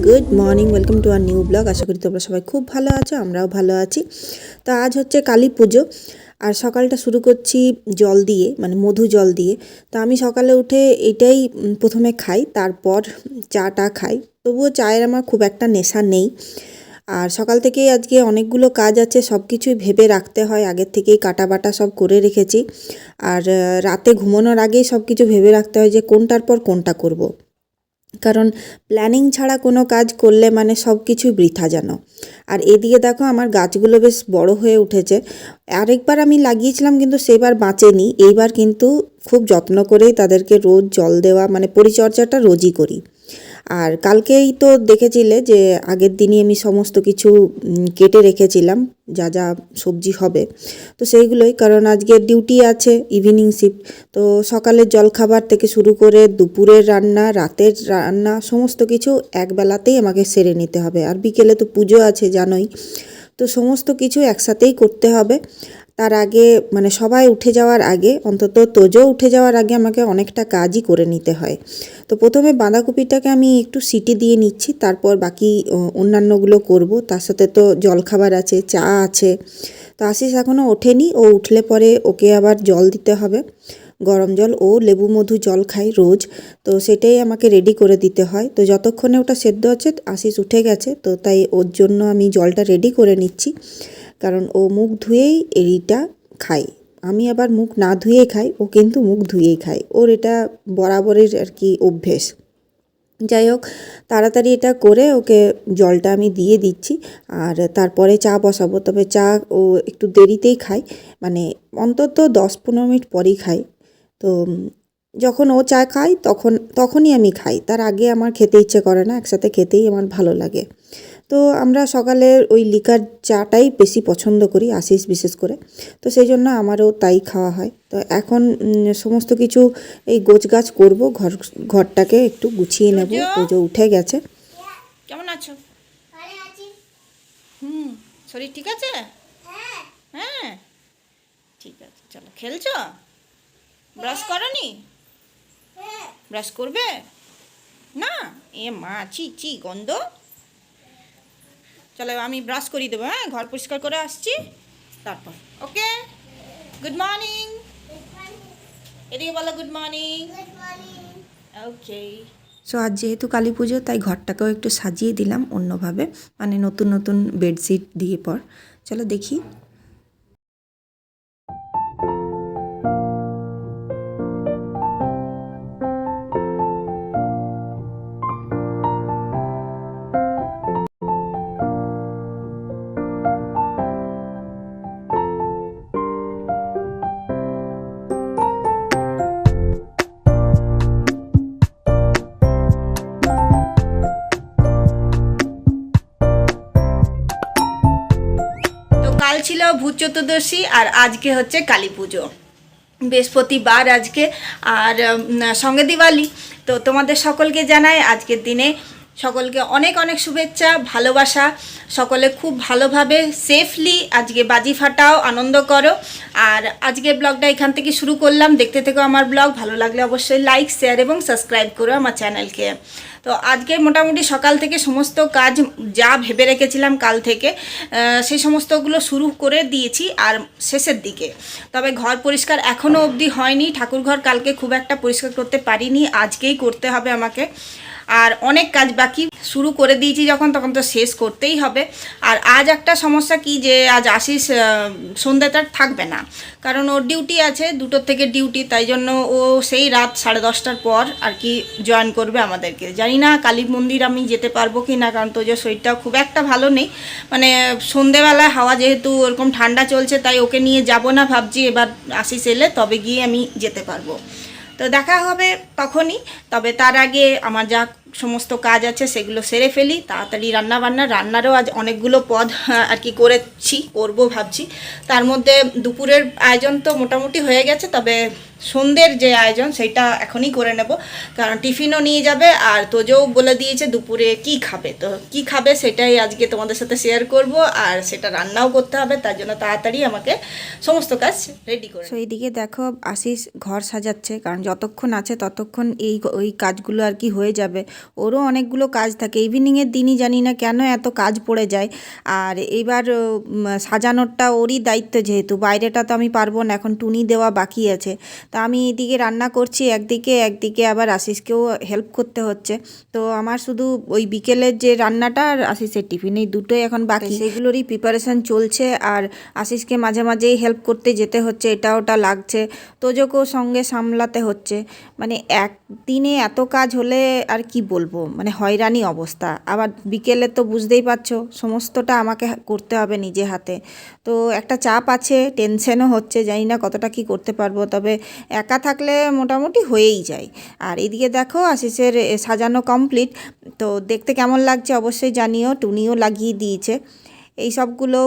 Good morning, welcome to our new blog. আশা করি তোমরা সবাই খুব ভালো আছো, আমরাও ভালো আছি। তো আজ হচ্ছে কালী পুজো, আর সকালটা শুরু করছি জল দিয়ে মানে মধু জল দিয়ে। তো আমি সকালে উঠে এটাই প্রথমে খাই, তারপর চাটা খাই। তবুও চায়ের আমার খুব একটা নেশা নেই। আর সকাল থেকেই আজকে অনেকগুলো কাজ আছে সব কিছুই ভেবে রাখতে হয়। আগের থেকেই কাটা বাটা সব করে রেখেছি। আর রাতে ঘুমানোর আগেই সব কিছু ভেবে রাখতে হয় যে কোনটার পর কোনটা করব। কারণ প্ল্যানিং ছাড়া কোনো কাজ করলে মানে সব কিছুই বৃথা যেন। আর এদিকে দেখো আমার গাছগুলো বেশ বড় হয়ে উঠেছে। আরেকবার আমি লাগিয়েছিলাম কিন্তু সেবার বাঁচেনি। এইবার কিন্তু খুব যত্ন করেই তাদেরকে রোজ জল দেওয়া মানে পরিচর্যাটা রোজই করি। আর কালকেই তো দেখেছিলে যে আগের দিনই আমি সমস্ত কিছু কেটে রেখেছিলাম, যা যা সবজি হবে। তো সেইগুলোই, কারণ আজকে ডিউটি আছে ইভিনিং শিফট তো সকালের জলখাবার থেকে শুরু করে দুপুরের রান্না, রাতের রান্না, সমস্ত কিছু একবেলাতেই আমাকে সেরে নিতে হবে। আর বিকেলে তো পুজো আছে, জানোই। তো সমস্ত কিছু একসাথেই করতে হবে। তার আগে মানে সবাই উঠে যাওয়ার আগে, অন্তত তোজো উঠে যাওয়ার আগে আমাকে অনেকটা কাজই করে নিতে হয়। তো প্রথমে বাঁধাকপিটাকে আমি একটু সিটি দিয়ে নিচ্ছি, তারপর বাকি অন্যান্যগুলো করব। তার সাথে তো জলখাবার আছে, চা আছে। তো আশিস এখনও ওঠেনি, ও উঠলে পরে ওকে আবার জল দিতে হবে। গরম জল ও লেবু মধু জল খাই রোজ, তো সেটাই আমাকে রেডি করে দিতে হয়। তো যতক্ষণে ওটা সেদ্ধ হচ্ছে আশিস উঠে গেছে, তো তাই ওর জন্য আমি জলটা রেডি করে নিচ্ছি। কারণ ও মুখ ধুয়েই এইটা খায়। আমি আবার মুখ না ধুয়েই খাই, ও কিন্তু মুখ ধুয়েই খায়। ওর এটা বরাবরের আর কি অভ্যেস। যাই হোক, তাড়াতাড়ি এটা করে ওকে জলটা আমি দিয়ে দিচ্ছি আর তারপরে চা বসাবো। তবে চা ও একটু দেরিতেই খায় মানে অন্তত দশ পনেরো মিনিট পরেই খায়। তো যখন ও চা খায়, তখন, তখনই আমি খাই। তার আগে আমার খেতে ইচ্ছে করে না, একসাথে খেতেই আমার ভালো লাগে। তো আমরা সকালে ওই লিকার চাটাই বেশি পছন্দ করি আশিস বিশেষ করে। তো সেই জন্য আমারও তাই খাওয়া হয়। তো এখন সমস্ত কিছু এই গোছ গাছ করব ঘর ঘরটাকে একটু গুছিয়ে নেব। পুজো উঠে গেছে। কেমন আছো? হুম শরীর ঠিক আছে? হ্যাঁ। ঠিক আছে চলো। খেলছো? ব্রাশ করনি? ব্রাশ করবে? না? এ মা ছি ছি গন্ধ। চলো আমি ব্রাশ করিয়ে দেবো হ্যাঁ? ঘর পরিষ্কার করে আসছি। তারপর ওকে গুড মর্নিং এদিকে বলো গুড মর্নিং ওকে সো আজ যেহেতু কালী পুজো, তাই ঘরটাকেও একটু সাজিয়ে দিলাম অন্যভাবে মানে নতুন নতুন বেডশিট দিয়ে পর। চলো দেখি। ভূত চতুর্দশী আর আজকে হচ্ছে কালী পুজো। বৃহস্পতিবার আজকে আর সঙ্গে দিওয়ালি। তো তোমাদের সকলকে জানাই আজকের দিনে সকলকে অনেক অনেক শুভেচ্ছা, ভালোবাসা। সকলে খুব ভালোভাবে সেফলি আজকে বাজি ফাটাও, আনন্দ করো। আর আজকে ব্লগটা এখান থেকে শুরু করলাম। দেখতে থেকো আমার ব্লগ। ভালো লাগলে অবশ্যই লাইক শেয়ার এবং সাবস্ক্রাইব করো আমার চ্যানেলকে তো আজকে মোটামুটি সকাল থেকে সমস্ত কাজ যা ভেবে রেখেছিলাম কাল থেকে সেই সমস্তগুলো শুরু করে দিয়েছি আর শেষের দিকে। তবে ঘর পরিষ্কার এখনও অবধি হয়নি। ঠাকুরঘর কালকে খুব একটা পরিষ্কার করতে পারিনি। আজকেই করতে হবে আমাকে। আর অনেক কাজ বাকি শুরু করে দিয়েছি যখন, তখন তো শেষ করতেই হবে। আর আজ একটা সমস্যা কি যে, আজ আশিস সন্ধ্যাটা থাকবে না। কারণ ওর ডিউটি আছে, দুটোর থেকে ডিউটি, তাই জন্য ও সেই রাত সাড়ে দশটার পর আর কি জয়েন করবে আমাদেরকে। জানি না কালী মন্দির আমি যেতে পারব কি না, কারণ তোজোর শরীরটাও খুব একটা ভালো নেই। মানে সন্ধেবেলায় হাওয়া যেহেতু ওরকম ঠান্ডা চলছে, তাই ওকে নিয়ে যাব না ভাবছি। এবার আশিস এলে তবে গিয়ে আমি যেতে পারব। তো দেখা হবে তখনই, তবে তার আগে আমার যা সমস্ত কাজ আছে সেগুলো সেরে ফেলি, তাড়াতাড়ি রান্না বান্না রান্নারও আজ অনেকগুলো পদ আর কি করেছি, করব ভাবছি। তার মধ্যে দুপুরের আয়োজন তো মোটামুটি হয়ে গেছে, তবে সন্ধ্যের যে আয়োজন সেটা এখনই করে নেব। কারণ টিফিনও নিয়ে যাবে আর তোজও বলে দিয়েছে দুপুরে কি খাবে। তো কি খাবে সেটাই আজকে তোমাদের সাথে শেয়ার করব আর সেটা রান্নাও করতে হবে তার জন্য তাড়াতাড়ি আমাকে সমস্ত কাজ রেডি করে সো এইদিকে দেখো আশিস ঘর সাজাচ্ছে কারণ যতক্ষণ আছে ততক্ষণ এই ওই কাজগুলো আর কি হয়ে যাবে। ওরও অনেকগুলো কাজ থাকে। ইভিনিংয়ের দিনই জানি না কেন এত কাজ পড়ে যায়। আর এবার সাজানোরটা ওরই দায়িত্ব যেহেতু। বাইরেটা তো আমি পারব না এখন টুনি দেওয়া বাকি আছে। তা আমি এদিকে রান্না করছি, একদিকে একদিকে আবার আশিসকেও হেল্প করতে হচ্ছে। তো আমার শুধু ওই বিকেলের যে রান্নাটা আর আশিসের টিফিন এই দুটোই এখন বাকি। সেগুলোরই প্রিপারেশন চলছে আর আশিসকে মাঝে মাঝেই হেল্প করতে যেতে হচ্ছে এটা ওটা লাগছে। তোজোকেও সঙ্গে সামলাতে হচ্ছে। মানে একদিনে এত কাজ হলে আর কি বলব? মানে হয়রানি অবস্থা। আবার বিকেলে তো বুঝতেই পারছ, সমস্তটা আমাকে করতে হবে নিজে হাতে। তো একটা চাপ আছে টেনশনও হচ্ছে, জানি না কতটা কি করতে পারব। তবে একা থাকলে মোটামুটি হয়েই যায়। আর এদিকে দেখো আশিসের সাজানো কমপ্লিট তো দেখতে কেমন লাগছে অবশ্যই জানিও, টুনিও লাগিয়ে দিয়েছে। এই সবগুলো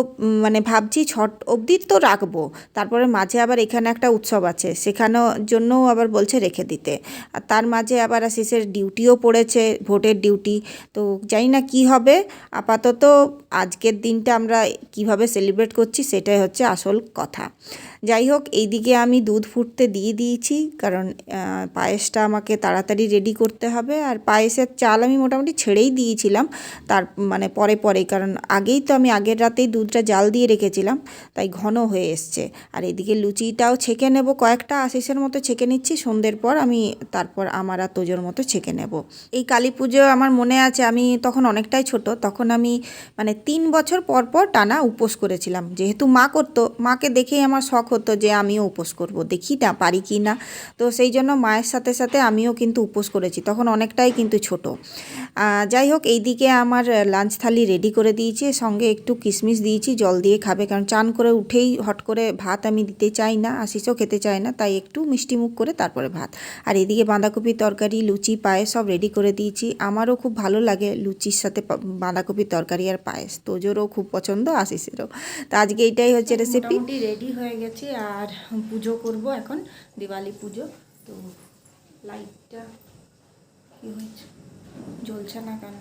মানে ভাবছি ছট অবধি তো রাখব। তারপরে মাঝে আবার এখানে একটা উৎসব আছে, সেখানেও জন্যও আবার বলছে রেখে দিতে। আর তার মাঝে আবার আশিসের ডিউটিও পড়েছে, ভোটের ডিউটি। তো জানি না কি হবে। আপাতত আজকের দিনটা আমরা কীভাবে সেলিব্রেট করছি সেটাই হচ্ছে আসল কথা। যাই হোক এইদিকে আমি দুধ ফুটতে দিয়ে দিয়েছি, কারণ পায়েসটা আমাকে তাড়াতাড়ি রেডি করতে হবে। আর পায়েসের চাল আমি মোটামুটি ছেড়েই দিয়েছিলাম, তার মানে পরে পরে, কারণ আগেই তো আমি আগের রাতেই দুধটা জাল দিয়ে রেখেছিলাম, তাই ঘন হয়ে এসছে। আর এদিকে লুচিটাও ছেঁকে নেব, কয়েকটা আশিসের মতো ছেঁকে নিচ্ছি, সন্ধ্যের পর আমি তারপর আমার আর তোজোর মতো ছেঁকে নেব। এই কালী পুজো আমার মনে আছে, আমি তখন অনেকটাই ছোট, তখন আমি মানে তিন বছর পর পর টানা উপোস করেছিলাম। যেহেতু মা করতো, মাকে দেখেই আমার শখ হতো যে আমিও উপোস করব, দেখি না পারি কি না। তো সেই জন্য মায়ের সাথে সাথে আমিও কিন্তু উপোস করেছি, তখন অনেকটাই কিন্তু ছোট। যাই হোক এইদিকে আমার লাঞ্চ থালি রেডি করে দিয়েছি। সঙ্গে একটু কিশমিশ দিয়েছি জল দিয়ে খাবে। কারণ চান করে উঠেই হট করে ভাত আমি দিতে চাই না আশিসও খেতে চায় না তাই একটু মিষ্টি মুখ করে তারপরে ভাত। আর এদিকে বাঁধাকপি তরকারি লুচি পায়েস সব রেডি করে দিয়েছি। আমারও খুব ভালো লাগে লুচির সাথে বাঁধাকপির তরকারি আর পায়েস। তোজোরও খুব পছন্দ আশিসেরও। তো আজকে এইটাই হচ্ছে রেসিপি মোটামুটি রেডি হয়ে গেছে। আর পুজো করব এখন দিওয়ালি পুজো। তো লাইটটা কি হয়েছে? জ্বলছে না কেন?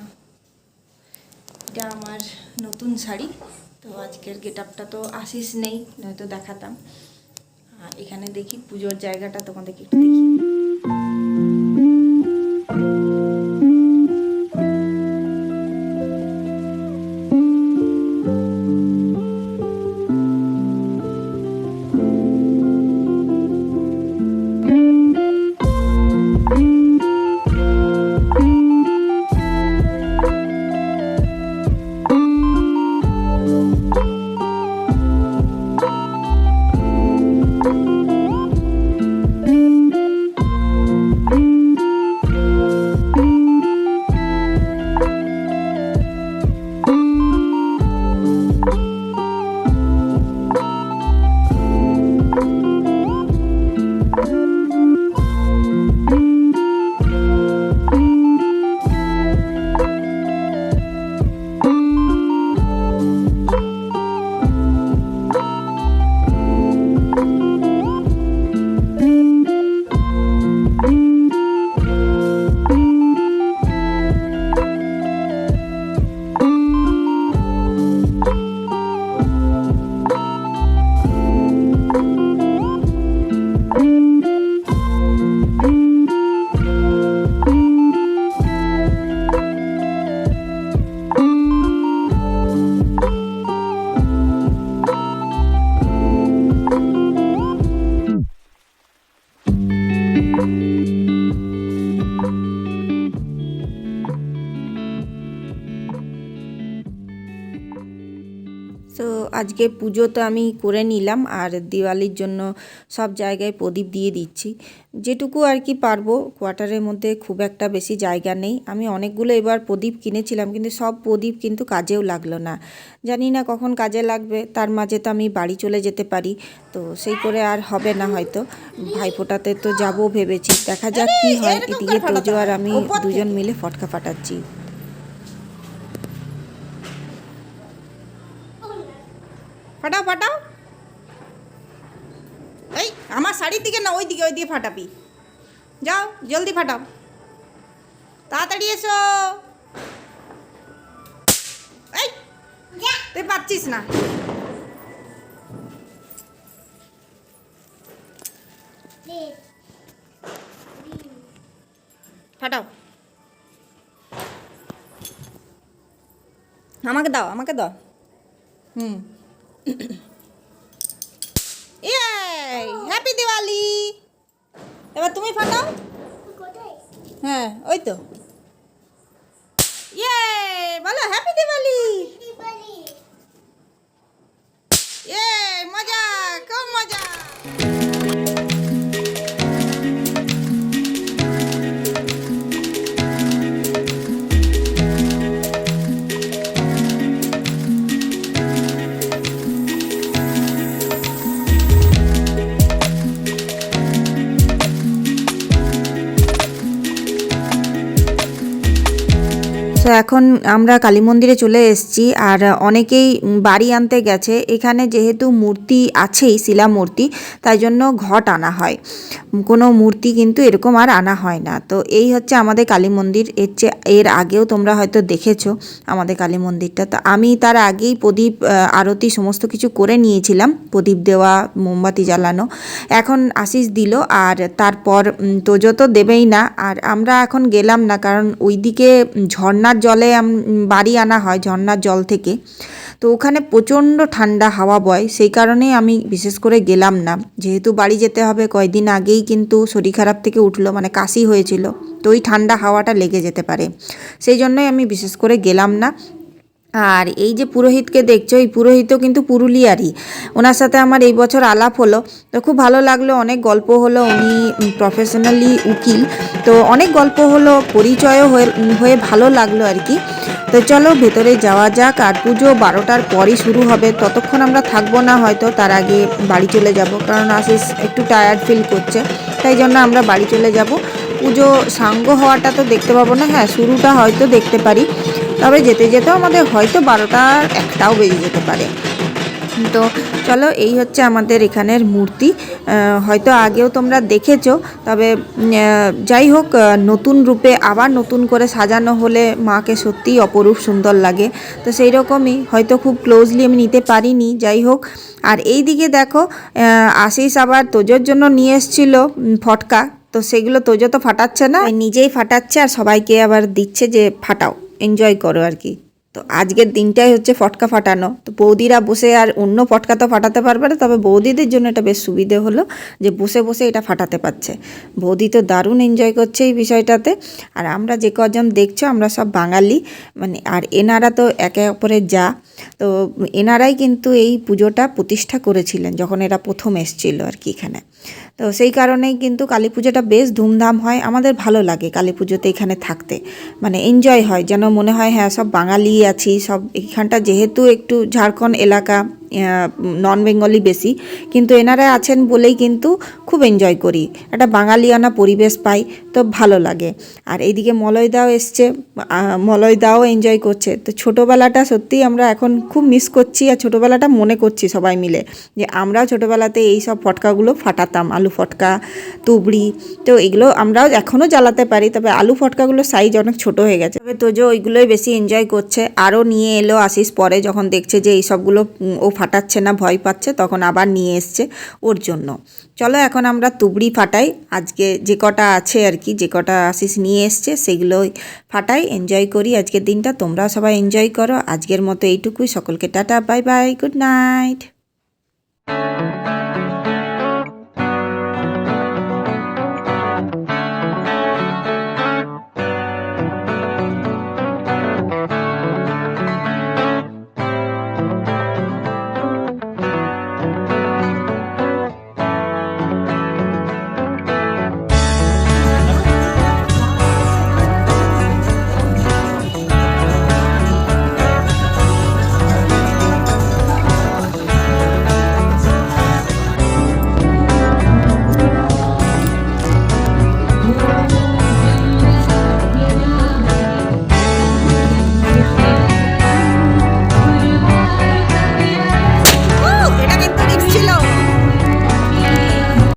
এটা আমার নতুন শাড়ি, তো আজকের গেট আপটা তো আসিস নেই, নয়তো দেখাতাম। আর এখানে দেখি পুজোর জায়গাটা তোমাদেরকে একটু দেখি তো আজকে পুজো তো আমি করে নিলাম আর দিওয়ালির জন্য সব জায়গায় প্রদীপ দিয়ে দিচ্ছি। যেটুকু আর কি পারব, কোয়ার্টারের মধ্যে খুব একটা বেশি জায়গা নেই। আমি অনেকগুলো এবার প্রদীপ কিনেছিলাম, কিন্তু সব প্রদীপ কিন্তু কাজেও লাগল না। জানি না কখন কাজে লাগবে, তার মাঝে তো আমি বাড়ি চলে যেতে পারি, তো সেই করে আর হবে না হয়তো। ভাইফোঁটাতে তো যাব ভেবেছি, দেখা যাক কি হয়। এদিকে তোজো আর আমি দুজন মিলে ফটকা ফাটাচ্ছি। ফাটাও ফাটাও। এই, আমার শাড়ির দিকে না ওই দিকে ওই দিকে ফাটাবি। যাও, জলদি ফাটাও। তাড়াতাড়ি এসো। এই, তুই পাচ্ছিস না। ফাটাও। আমাকে দাও আমাকে দাও। হুম। হ্যাপি দিওয়ালি এবার তুমি ফাটাও। হ্যাঁ ওই তো। ইয়ে বলো হ্যাপি দিওয়ালি ইয়ে মজা খুব মজা। এখন আমরা কালী মন্দিরে চলে এসেছি আর অনেকেই বাড়ি আনতে গেছে। এখানে যেহেতু মূর্তি আছেই, শিলা মূর্তি, তাই জন্য ঘট আনা হয়। কোনো মূর্তি কিন্তু এরকম আর আনা হয় না। তো এই হচ্ছে আমাদের কালী মন্দির। এর চেয়ে এর আগেও তোমরা হয়তো দেখেছ আমাদের কালী মন্দিরটা। তো আমি তার আগেই প্রদীপ আরতি সমস্ত কিছু করে নিয়েছিলাম। প্রদীপ দেওয়া, মোমবাতি জ্বালানো। এখন আশিস দিল আর তারপর তোজো তো দেবেই না, আর আমরা এখন গেলাম না, কারণ ওইদিকে ঝর্ণার জলে বাড়ি আনা হয় ঝর্নার জল থেকে। তো ওখানে প্রচণ্ড ঠান্ডা, হাওয়া বয়। সেই কারণেই আমি বিশেষ করে গেলাম না। যেহেতু বাড়ি যেতে হবে কয়েকদিন আগেই কিন্তু শরীর খারাপ থেকে উঠল মানে কাশি হয়েছিল। তো ওই ঠান্ডা হাওয়াটা লেগে যেতে পারে। সেই জন্যই আমি বিশেষ করে গেলাম না। আর এই যে পুরোহিতকে দেখছ, এই পুরোহিতও কিন্তু পুরুলিয়ারই। ওনার সাথে আমার এই বছর আলাপ হলো। তো খুব ভালো লাগল, অনেক গল্প হলো, উনি প্রফেশনালি উকিল। তো অনেক গল্প হলো, পরিচয়ও হয়ে ভালো লাগল আর কি। তো চলো, ভেতরে যাওয়া যাক। আর পুজো বারোটার পরই শুরু হবে। ততক্ষণ আমরা থাকব না, হয়তো তার আগে বাড়ি চলে যাব। কারণ আশিস একটু টায়ার্ড ফিল করছে। তাই জন্য আমরা বাড়ি চলে যাব। পুজো সাঙ্গ হওয়াটা তো দেখতে পাবো না। হ্যাঁ শুরুটা হয়তো দেখতে পারি। তবে যেতে যেতেও আমাদের হয়তো বারোটার একটাও বেজে যেতে পারে। তো চলো, এই হচ্ছে আমাদের এখানের মূর্তি। হয়তো আগেও তোমরা দেখেছ, তবে যাই হোক নতুন রূপে আবার নতুন করে সাজানো হলে মাকে সত্যিই অপরূপ সুন্দর লাগে। তো সেই রকমই হয়তো খুব ক্লোজলি আমি নিতে পারিনি, যাই হোক। আর এই দিকে দেখো আশিস আবার তোজোর জন্য নিয়ে এসেছিল ফটকা। তো সেগুলো তোজো তো ফাটাচ্ছে না নিজেই ফাটাচ্ছে আর সবাইকে আবার দিচ্ছে যে, ফাটাও। এনজয় করো আর কি তো আজকের দিনটাই হচ্ছে ফটকা ফাটানো। তো বৌদিরা বসে আর অন্য ফটকা তো ফাটাতে পারবে না, তবে বৌদিদের জন্য এটা বেশ সুবিধে হলো যে বসে বসে এটা ফাটাতে পারছে। বৌদি তো দারুণ এনজয় করছে এই বিষয়টাতে। আর আমরা যে কজন দেখছ, আমরা সব বাঙালি। মানে আর এনারা তো একে অপরের যা। তো এনারাই কিন্তু এই পুজোটা প্রতিষ্ঠা করেছিলেন যখন এরা প্রথম এসছিল আর কি এখানে। তো সেই কারণেই কিন্তু কালী পুজোটা বেশ ধুমধাম হয়, আমাদের ভালো লাগে কালী পুজোতে এখানে থাকতে। মানে এনজয় হয়, যেন মনে হয় হ্যাঁ সব বাঙালি আছি, সব এখানটা যেহেতু একটু ঝাড়খণ্ড এলাকা নন বেঙ্গলি বেশি, কিন্তু এনারা আছেন বলেই কিন্তু খুব এনজয় করি। একটা বাঙালিয়ানা পরিবেশ পাই, তো ভালো লাগে। আর এইদিকে মলয়দাও এসছে মলয়দাও এনজয় করছে। তো ছোটোবেলাটা সত্যিই আমরা এখন খুব মিস করছি, আর ছোটোবেলাটা মনে করছি সবাই মিলে, যে আমরাও ছোটোবেলাতে এই সব ফটকাগুলো ফাটাতাম, আলু ফটকা, তুবড়ি, তো এগুলো আমরাও এখনও জ্বালাতে পারি, তবে আলু ফটকাগুলোর সাইজ অনেক ছোট হয়ে গেছে। তবে তোজো ওইগুলোই বেশি এনজয় করছে। আরও নিয়ে এলো আসিস পরে, যখন দেখছে যে এই সবগুলো ও ফাটাচ্ছে না, ভয় পাচ্ছে, তখন আবার নিয়ে এসছে ওর জন্য। চলো এখন আমরা তুবড়ি ফাটাই। আজকে যে কটা আছে আর কি, যে কটা আসিস নিয়ে এসছে, সেগুলোই ফাটাই এনজয় করি। আজকের দিনটা তোমরাও সবাই এনজয় করো। আজকের মতো এইটুকুই। সকলকে tata bye bye good night